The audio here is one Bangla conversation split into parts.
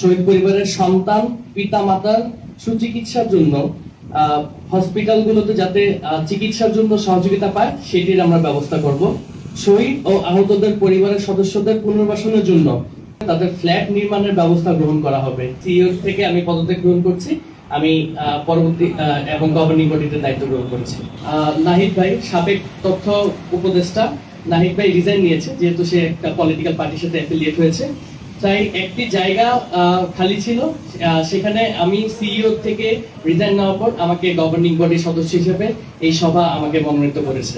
শহীদ পরিবারের সন্তান পিতা মাতার সুচিকিৎসার জন্য হসপিটালগুলোতে যাতে চিকিৎসার জন্য সহযোগিতা পায়, সেটির আমরা ব্যবস্থা করব। শহীদ ও আহতদের পরিবারের সদস্যদের পুনর্বাসনের জন্য তাদের ফ্ল্যাট নির্মাণের ব্যবস্থা গ্রহণ করা হবে। সিইও থেকে আমি পদত্যাগ গ্রহণ করছি। আমি পরবর্তী এবং গভর্নিং বডিতে দায়িত্ব গ্রহণ করছি। নাহিদ ভাই সাবেক তথ্য উপদেষ্টা। নাহিদ ভাই রিজাইন নিয়েছে, যেহেতু সে একটা পলিটিক্যাল পার্টির সাথে অ্যাফিলিয়েট হয়েছে। তাই একটি জায়গা খালি ছিল সেখানে আমি সিইও থেকে রিজাইন নেওয়ার পর আমাকে গভর্নিং বডির সদস্য হিসেবে এই সভা আমাকে মনোনীত করেছে।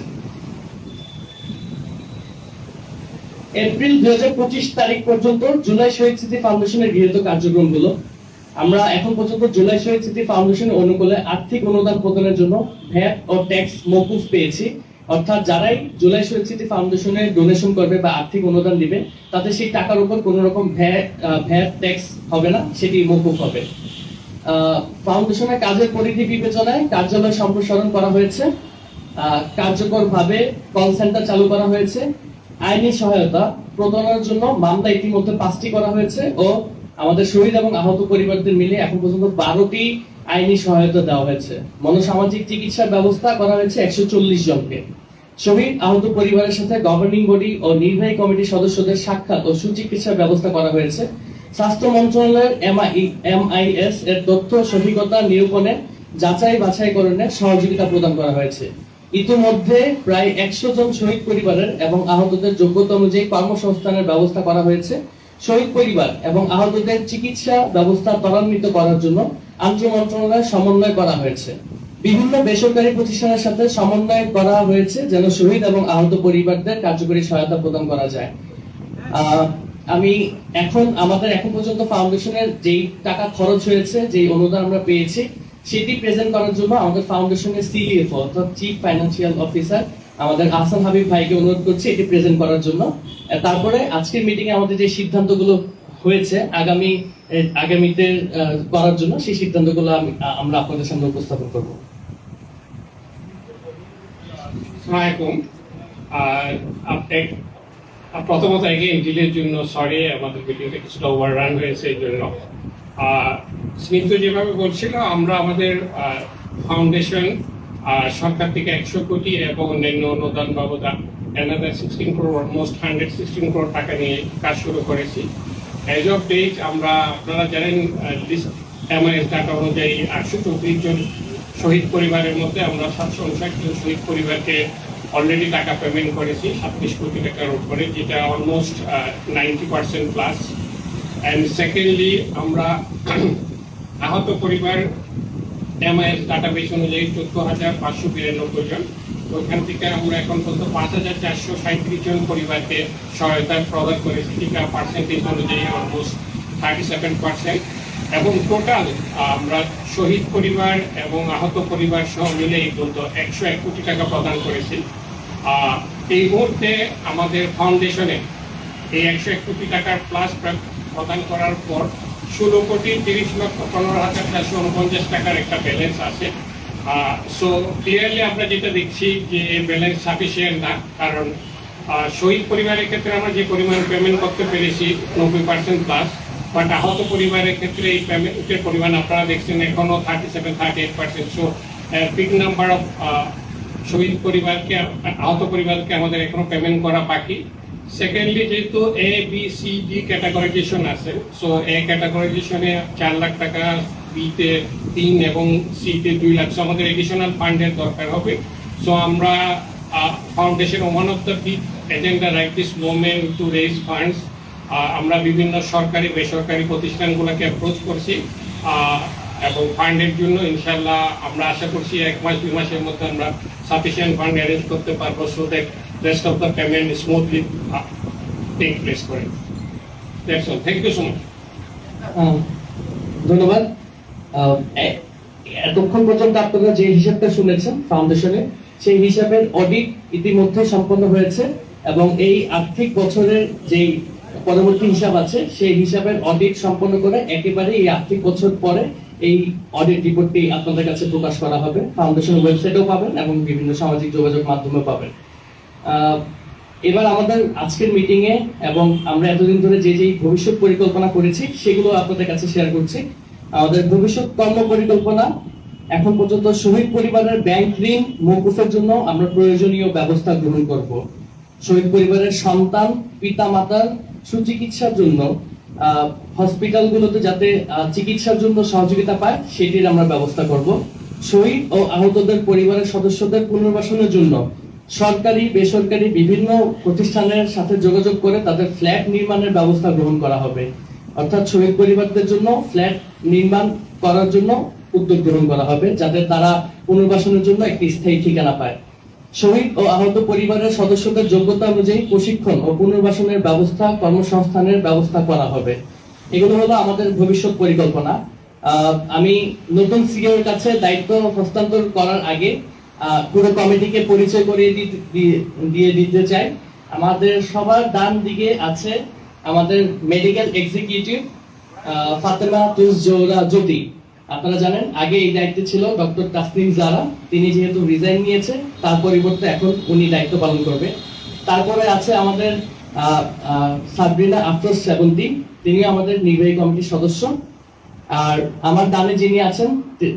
এপ্রিল দুই হাজার পঁচিশ তারিখ পর্যন্ত জুলাই শহীদ স্মৃতি ফাউন্ডেশনের গৃহীত কার্যক্রমগুলো। আমরা এখন পর্যন্ত জুলাই শহীদ স্মৃতি ফাউন্ডেশনের অনুকূলে আর্থিক অনুদান প্রদানের জন্য ভ্যাট ও ট্যাক্স মকুফ পেয়েছি। অর্থাৎ যারাই জুলাই শহীদ স্মৃতি ফাউন্ডেশনে ডোনেশন করবে বা আর্থিক অনুদান দিবে তাদের সেই টাকার উপর কোনো রকম ভ্যাট ভ্যাট ট্যাক্স হবে না, সেটি মকুফ হবে। ফাউন্ডেশনের কাজের পরিধি বিবেচনায় কার্যালয় সম্প্রসারণ করা হয়েছে। কার্যকরভাবে কল সেন্টার চালু করা হয়েছে। আইনি সহায়তা প্রদানের জন্য মামলা ইতিমধ্যে পাঁচটি করা হয়েছে ও আমাদের শহীদ এবং আহত পরিবারদের মিলে এখন পর্যন্ত বারোটি আইনি সহায়তা দেওয়া হয়েছে। মনোসামাজিক চিকিৎসার ব্যবস্থা করা হয়েছে একশো চল্লিশ জনকে। শহীদ আহত পরিবারের সাথে গভর্নিং বডি ও নির্বাহী কমিটির সদস্যদের সাক্ষাৎ ও সুচিকিৎসার ব্যবস্থা করা হয়েছে। স্বাস্থ্য মন্ত্রণালয়ের এমআইএস এর তথ্য সঠিকতা নিরূপণে যাচাই বাছাইকরণে সহযোগিতা প্রদান করা হয়েছে। ইতিমধ্যে প্রায় একশো জন শহীদ পরিবারের এবং আহতদের যোগ্যতা অনুযায়ী কর্মসংস্থানের ব্যবস্থা করা হয়েছে। শহীদ পরিবার এবং আহতদের চিকিৎসা ব্যবস্থা ত্বরান্বিত করার জন্য আন্তঃ মন্ত্রণালয় সমন্বয় করা হয়েছে। বিভিন্ন বেসরকারি প্রতিষ্ঠানের সাথে সমন্বয় করা হয়েছে যেন শহীদ এবং আহত পরিবারদের কার্যকরী সহায়তা প্রদান করা যায়। আমি এখন আমাদের এখন পর্যন্ত ফাউন্ডেশনের যেই টাকা খরচ হয়েছে, যেই অনুদান আমরা পেয়েছি, সেটি প্রেজেন্ট করার জন্য আমাদের ফাউন্ডেশনের সিইএফও অর্থাৎ চিফ ফাইন্যান্সিয়াল অফিসার আমাদের আহসান হাবিব ভাইকে অনুরোধ করছি এটি প্রেজেন্ট করার জন্য। তারপরে আজকের মিটিং এ আমাদের যে সিদ্ধান্তগুলো হয়েছে, আগামী আগামীতে করার জন্য সেই সিদ্ধান্তগুলো আমি- আমরা আপনাদের সামনে উপস্থাপন করব। প্রথমত এগেইন ডিলের জন্য সরি আমাদের ভিডিওটা কিছুটা ওভাররান হয়েছে এই জন্য। আর যেভাবে বলছিল, আমরা আমাদের ফাউন্ডেশন সরকার থেকে একশো কোটি এবং অন্যান্য অনুদান বাবদ another sixteen crore almost hundred sixteen crore টাকা নিয়ে কাজ শুরু করেছি। এজ অফ ডেট আমরা, আপনারা জানেন লিস্ট এমআইএস ডাটা অনুযায়ী আটশো চৌত্রিশ জন শহীদ পরিবারের মধ্যে আমরা সাতশো উনষাট জন শহীদ পরিবারকে অলরেডি টাকা পেমেন্ট করেছি, ছাব্বিশ কোটি টাকার উপরে, যেটা almost ninety percent plus and secondly আমরা আহত পরিবার এমআইএস ডাটাবেস অনুযায়ী চোদ্দ হাজার পাঁচশো বিরানব্বই জন। ওইখান থেকে আমরা এখন পর্যন্ত পাঁচ হাজার চারশো সাঁত্রিশ জন পরিবারকে সহায়তা প্রদান করেছি যেটা পার্সেন্টেজ অনুযায়ী অলমোস্ট থার্টি সেভেন পার্সেন্ট এবং টোটাল আমরা শহীদ পরিবার এবং আহত পরিবার সহ মিলে এই পর্যন্ত একশো এক কোটি টাকা প্রদান করেছি। এই মুহূর্তে আমাদের ফাউন্ডেশনে এই একশো এক কোটি টাকার প্লাস প্রদান করার পর ষোলো কোটি তিরিশ লক্ষ পনেরো হাজার চারশো উনপঞ্চাশ টাকার একটা ব্যালেন্স আছে। সো ক্লিয়ারলি আমরা যেটা দেখছি যে এই ব্যালেন্স সাফিসিয়েন্ট না, কারণ শহীদ পরিবারের ক্ষেত্রে আমরা যে পরিমাণ পেমেন্ট করতে পেরেছি, নব্বই পার্সেন্ট প্লাস বাট আহত পরিবারের ক্ষেত্রে এই পেমেন্টের পরিমাণ আপনারা দেখছেন এখনও thirty seven thirty eight percent so big number of শহীদ পরিবারকে, আহত পরিবারকে আমাদের এখনও পেমেন্ট করা বাকি। সেকেন্ডলি যেহেতু A B C D categorization আছে সো এ ক্যাটাগরাইজেশনে চার লাখ টাকা বিতে তিন এবং সিতে দুই লাখ। সো আমাদের এডিশনাল ফান্ডের দরকার হবে। সো আমরা foundation one of the big agenda right this to raise funds আমরা বিভিন্ন সরকারি, বেসরকারি প্রতিষ্ঠানগুলোকে অ্যাপ্রোচ করছি। এবং ফান্ডের জন্য ইনশাল্লাহ আমরা আশা করছি এক মাস, দুই মাসের মধ্যে আমরা সাফিসিয়েন্ট ফান্ড অ্যারেঞ্জ করতে পারব so that rest of the payment smoothly take place করে। That's all thank you so much ধন্যবাদ। এতক্ষণ পর্যন্ত আপনারা যে হিসাবটা শুনেছেন ফাউন্ডেশনে সেই হিসাবের অডিট ইতিমধ্যে সম্পন্ন হয়েছে এবং এই আর্থিক বছরের যেই পরবর্তী হিসাব আছে, সেই হিসাবের অডিট সম্পন্ন করে একেবারে এই আর্থিক বছর পরে এই অডিট রিপোর্টটি আপনাদের কাছে প্রকাশ করা হবে। ফাউন্ডেশন ওয়েবসাইটেও পাবেন এবং বিভিন্ন সামাজিক যোগাযোগ মাধ্যমেও পাবেন। এবার আমাদের আজকের মিটিং এ এবং আমরা এতদিন ধরে যে যে ভবিষ্যৎ পরিকল্পনা করেছি, সেগুলো আপনাদের কাছে শেয়ার করছি। আমাদের ভবিষ্যৎ কর্ম পরিকল্পনা এখন পর্যন্ত শহীদ পরিবারের ব্যাংক ঋণ মৌকুফের জন্য আমরা প্রয়োজনীয় ব্যবস্থা গ্রহণ করব। শহীদ পরিবারের সন্তান পিতা মাতার সুচিকিৎসার জন্য হসপিটালগুলোতে যাতে চিকিৎসার জন্য সহযোগিতা পায়, সেটির আমরা ব্যবস্থা করব। শহীদ ও আহতদের পরিবারের সদস্যদের পুনর্বাসনের জন্য সরকারি, বেসরকারি বিভিন্ন প্রতিষ্ঠানের সাথে যোগাযোগ করে তাদের ফ্ল্যাট নির্মাণের ব্যবস্থা গ্রহণ করা হবে। অর্থাৎ শহীদ পরিবারদের জন্য ফ্ল্যাট নির্মাণ করার জন্য উদ্যোগ গ্রহণ করা হবে, যাতে তারা পুনর্বাসনের জন্য একটি স্থায়ী ঠিকানা পায়। শহীদ ও আহত পরিবারের সদস্যদের যোগ্যতা অনুযায়ী প্রশিক্ষণ ও পুনর্বাসনের ব্যবস্থা কর্মসংস্থানের ব্যবস্থা করা হবে। এগুলো হলো আমাদের ভবিষ্যৎ পরিকল্পনা। আমি নতুন সিইওর কাছে দায়িত্ব হস্তান্তর করার আগে পুরো কমিটিকে পরিচয় করিয়ে দিয়ে দিতে চাই। আমাদের সবার ডান দিকে আছে আমাদের মেডিকেল এক্সিকিউটিভ ফাতেমা তুজ জোহরা জ্যোতি। আপনারা জানেন, আগে এই দায়িত্বে ছিল ডক্টর তাসনিম জারা। তিনি যেহেতু রিজাইন নিয়েছে তার পরিবর্তে এখন উনি দায়িত্ব পালন করবে। তারপরে আছে আমাদের সাবরিনা আফরোজ সেবন্তী। তিনি আমাদের নির্বাহী কমিটির সদস্য। আর আমার ডানে যিনি আছেন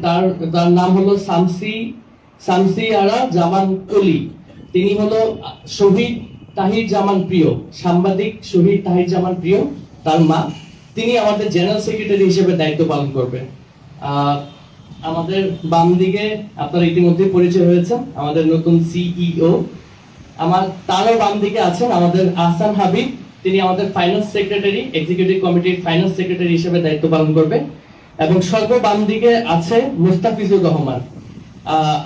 তার তার নাম হলো সামসি সামসি আরা জামান কলি তিনি হলো শহীদ তাহির জামান প্রিয়, সাংবাদিক শহীদ তাহির জামান প্রিয়, তার মা। তিনি আমাদের জেনারেল সেক্রেটারি হিসেবে দায়িত্ব পালন করবেন। আমাদের বাম দিকে আপনারা ইতিমধ্যে পরিচয় হয়েছে আমাদের নতুন সিইও আমার তারও বাম দিকে আছেন আমাদের আহসান হাবিব, তিনি আমাদের ফাইন্যান্স সেক্রেটারি এক্সিকিউটিভ কমিটির ফাইন্যান্স সেক্রেটারি হিসেবে দায়িত্ব পালন করবে এবং সর্ব বাম দিকে আছে মুস্তাফিজুর রহমান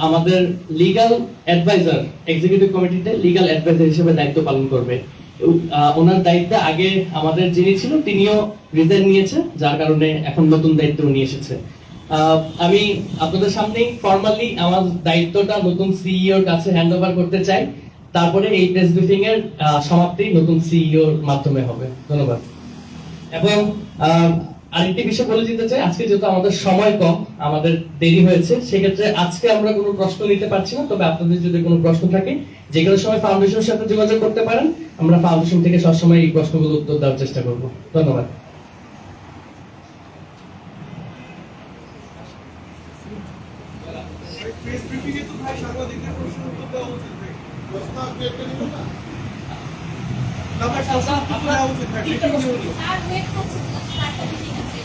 আমাদের লিগ্যাল অ্যাডভাইজার এক্সিকিউটিভ কমিটিতে লিগাল অ্যাডভাইজার হিসেবে দায়িত্ব পালন করবে। ওনার দায়িত্বে আগে আমাদের যিনি ছিল তিনিও রিজাইন নিয়েছে যার কারণে এখন নতুন দায়িত্ব নিয়ে এসেছে। আমি আপনাদের সামনেই ফর্মালি আমার দায়িত্বটা নতুন সিইওর কাছে হ্যান্ড ওভার করতে চাই। তারপরে এই প্রেস ব্রিফিং এর সমাপ্তি নতুন সিইওর মাধ্যমে হবে। ধন্যবাদ। এবং আহ, আরেকটি বিষয় বলে দিতে চাই আজকে যেহেতু আমাদের সময় কম আমাদের দেরি হয়েছে সেক্ষেত্রে আজকে আমরা কোনো প্রশ্ন নিতে পারছি না। তবে আপনাদের যদি কোনো প্রশ্ন থাকে যে কোনো সময় ফাউন্ডেশনের সাথে যোগাযোগ করতে পারেন। আমরা ফাউন্ডেশন থেকে সবসময় এই প্রশ্নগুলো উত্তর দেওয়ার চেষ্টা করব। ধন্যবাদ। প্রেস ব্রিফিংয়ে তো ভাই সাংবাদিকদের প্রশ্ন? উত্তর দেওয়া উচিত ভাই প্রশ্ন আপনি একটা নিবেন না না ভাই প্রশ্ন উত্তর দেওয়া উচিত ভাই ব্রিফিং হলো আর ওয়েট করছি স্টার্টটা ঠিক আছে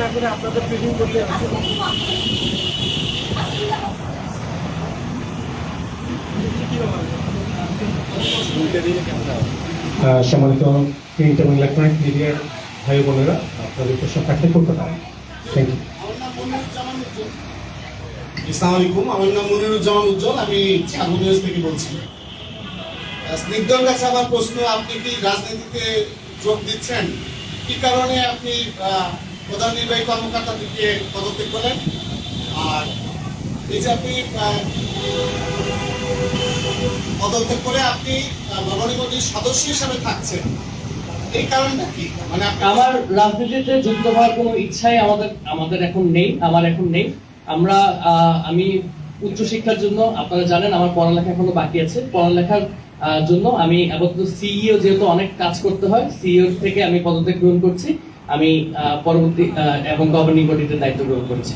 না করে আপনাদের করতে সম্মানিত প্রিন্ট এবং ইলেকট্রনিক মিডিয়ার ভাই বোনেরা আপনাদের প্রশ্ন থাকলে করতে পারেন। থ্যাংক ইউ ইসলাম আলাইকুম আমার নাম মনিরুজ্জামান উজ্জ্বল আমি চারমনিয়াজ থেকে বলছি। স্নিগ্ধর কাছে আমার প্রশ্ন আপনি কি রাজনীতিতে যোগ দিচ্ছেন? কি কারণে আপনি প্রধান নির্বাহী কর্মকর্তা দিকে পদত্যাগ করেন আর এই যে আপনি পদত্যাগ করে আপনি নিগমের সদস্য হিসাবে থাকছেন, এই কারণটা মানে আমার রাজনীতিতে যুক্ত হওয়ার কোনো ইচ্ছাই আমাদের আমাদের এখন নেই, আমার এখন নেই। আমরা আমি উচ্চশিক্ষার জন্য, আপনারা জানেন, আমার পড়ালেখা এখনও বাকি আছে। পড়ালেখার জন্য আমি আপাতত সিইও যেহেতু অনেক কাজ করতে হয় সিইও থেকে আমি পদত্যাগ গ্রহণ করছি। আমি পরবর্তী এবং গভর্নিং বডিতে দায়িত্ব গ্রহণ করছি।